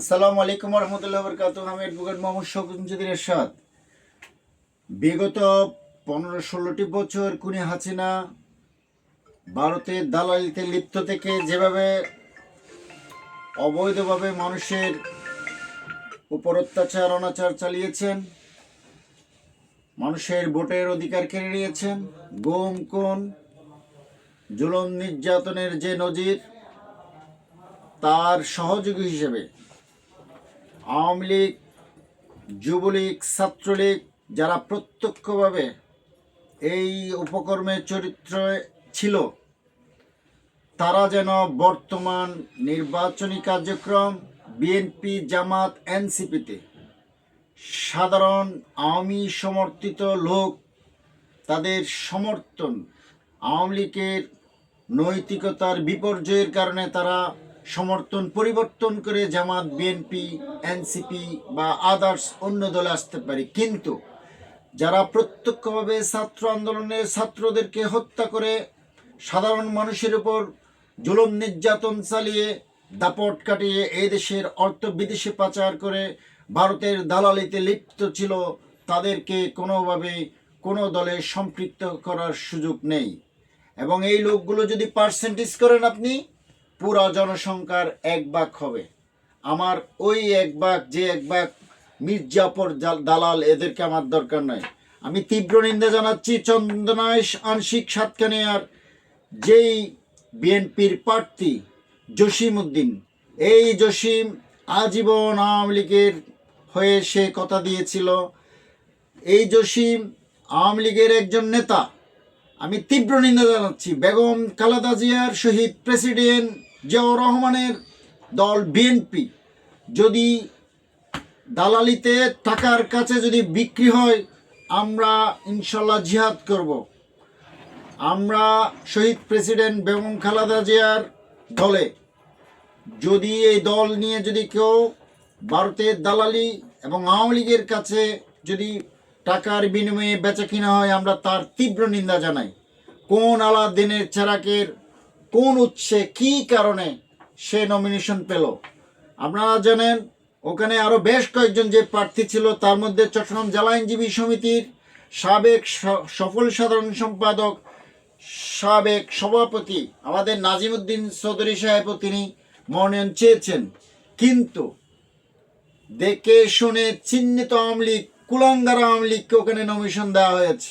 আসসালামু আলাইকুম রহমতুল্লাহ বরকাত আমি অ্যাডভোকেট মোহাম্মদ শকুঞ্জুদ্দিন এরশাদ। বিগত পনেরো ষোলোটি বছর কুনি হাসিনা ভারতের দালালিতে লিপ্ত থেকে যেভাবে অবৈধভাবে মানুষের উপর অত্যাচার, অনাচার চালিয়েছেন, মানুষের ভোটের অধিকার কেড়ে নিয়েছেন, গুম কোন জুলুম, নির্যাতনের যে নজির, তার সহযোগী হিসেবে আওয়ামী লীগ, যুবলীগ, ছাত্রলীগ যারা প্রত্যক্ষভাবে এই উপকর্মের চরিত্র ছিল, তারা যেন বর্তমান নির্বাচনী কার্যক্রম, বিএনপি, জামাত, এনসিপিতে সাধারণ আওয়ামী সমর্থিত লোক, তাদের সমর্থন আওয়ামী লীগের নৈতিকতার বিপর্যয়ের কারণে তারা সমর্থন পরিবর্তন করে জামাত বিএনপি এনসিপি বা আদার্স অন্য দলে আসতে পারে। কিন্তু যারা প্রত্যক্ষভাবে ছাত্র আন্দোলনের ছাত্রদেরকে হত্যা করে, সাধারণ মানুষের উপর জুলুম নির্যাতন চালিয়ে দাপট কাটিয়ে এই দেশের অর্থ বিদেশে পাচার করে ভারতের দালালিতে লিপ্ত ছিল, তাদেরকে কোনোভাবে কোনো দলে সম্পৃক্ত করার সুযোগ নেই। এবং এই লোকগুলো যদি পার্সেন্টেজ করেন আপনি পুরা জনসংখ্যার এক ভাগ হবে। আমার ওই এক ভাগ, যে এক ভাগ মির্জাপর দালাল, এদেরকে আমার দরকার নয় আমি তীব্র নিন্দা জানাচ্ছি চন্দনায় আংশিক সাতকানিয়ার যেই বিএনপির প্রার্থী জসিম উদ্দিন। এই জসিম আজীবন আওয়ামী লীগের হয়ে সে কথা দিয়েছিল। এই জসিম আওয়ামী লীগের একজন নেতা। আমি তীব্র নিন্দা জানাচ্ছি। বেগম খালেদা জিয়ার শহীদ প্রেসিডেন্ট জিয়াউর রহমানের দল বিএনপি যদি দালালিতে টাকার কাছে যদি বিক্রি হয়, আমরা ইনশাল্লাহ জিহাদ করব। আমরা শহীদ প্রেসিডেন্ট বেগম খালেদা জিয়ার দলে, যদি এই দল নিয়ে যদি কেউ ভারতের দালালি এবং আওয়ামী লীগের কাছে যদি টাকার বিনিময়ে বেচা কিনা হয়, আমরা তার তীব্র নিন্দা জানাই। কোন আলাদিনের চেরাকের কোন উৎসে কি কারণে সে নমিনেশন পেল? আপনারা জানেন, ওখানে আরও বেশ কয়েকজন যে প্রার্থী ছিল, তার মধ্যে চট্টগ্রাম জেলা আইনজীবী সমিতির সাবেক সফল সাধারণ সম্পাদক, সাবেক সভাপতি আমাদের নাজিমুদ্দিন চৌধুরী সাহেবও তিনি মনোনয়ন চেয়েছেন। কিন্তু দেখে শুনে চিহ্নিত আওয়ামী লীগ, কুলাঙ্গার আওয়ামী লীগকে ওখানে নমিশন দেওয়া হয়েছে।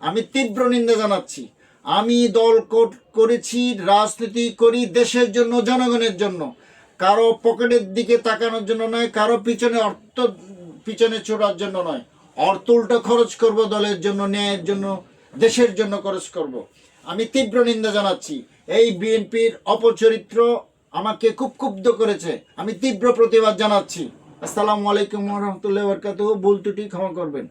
আমি তীব্র নিন্দা জানাচ্ছি। আমি দল কোট করেছি, রাজনীতি করি দেশের জন্য, জনগণের জন্য। কারও পকেটের দিকে তাকানোর জন্য নয়, কারও পিছনে অর্থ, পিছনে ছোড়ার জন্য নয়। অর্থ উল্টো খরচ করব, দলের জন্য, ন্যায়ের জন্য, দেশের জন্য খরচ করব। আমি তীব্র নিন্দা জানাচ্ছি। এই বিএনপির অপচরিত্র আমাকে খুব ক্ষুব্ধ করেছে। আমি তীব্র প্রতিবাদ জানাচ্ছি। আসসালামু আলাইকুম রহমতুল্লাহ বরকাত ভুল ত্রুটি ক্ষমা করবেন।